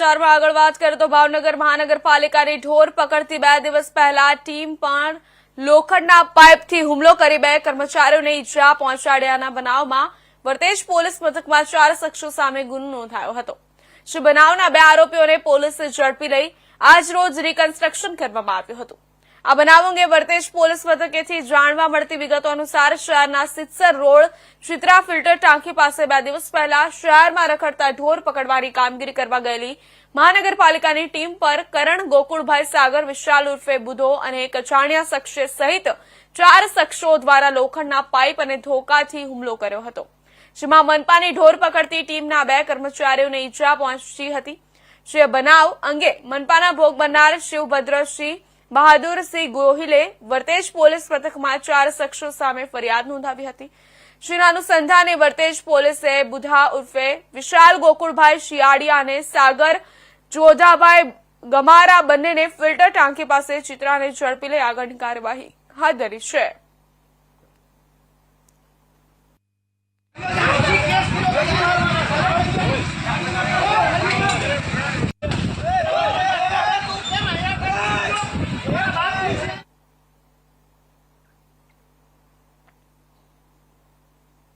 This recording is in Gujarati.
સમાચારમાં આગળ વાત કરીએ તો ભાવનગર મહાનગરપાલિકાની ઢોર પકડતી બે દિવસ પહેલા ટીમ પણ લોખંડના પાઇપથી હુમલો કરી બે કર્મચારીઓને ઈજા પહોંચાડ્યાના બનાવમાં વર્તેજ પોલીસ મથકમાં ચાર શખ્સો સામે ગુનો નોંધાયો હતો. જે બનાવના બે આરોપીઓને પોલીસે ઝડપી લઈ આજ રોજ રિકન્સ્ટ્રક્શન કરવામાં આવ્યું હતું. આ બનાવ અંગે વર્તેજ પોલીસ મથકેથી જાણવા મળતી વિગતો અનુસાર શહેરના સિત્સર રોડ ચિત્રા ફિલ્ટર ટાંકી પાસે બે દિવસ પહેલા શહેરમાં રખડતા ઢોર પકડવાની કામગીરી કરવા ગયેલી મહાનગરપાલિકાની ટીમ પર કરણ ગોકુળભાઈ સાગર, વિશાલ ઉર્ફે બુધો અને એક અજાણ્યા શખ્સે સહિત ચાર શખ્સો દ્વારા લોખંડના પાઇપ અને ધોકાથી હુમલો કર્યો હતો, જેમાં મનપાની ઢોર પકડતી ટીમના બે કર્મચારીઓને ઈજા પહોંચી હતી. જે બનાવ અંગે મનપાના ભોગ બનનાર શિવભદ્રસિંહ બહાદુરસિંહ ગોહિલે વર્તેજ પોલીસ મથકમાં ચાર શખ્સો સામે ફરિયાદ નોંધાવી હતી. જેના અનુસંધાને વર્તેજ પોલીસે બુધા ઉર્ફે વિશાલ ગોકુળભાઈ શિયાળિયા અને સાગર જોધાભાઈ ગમારા બંનેને ફિલ્ટર ટાંકી પાસે ચિત્રાને ઝડપી લઈ આગળની કાર્યવાહી હાથ ધરી છે.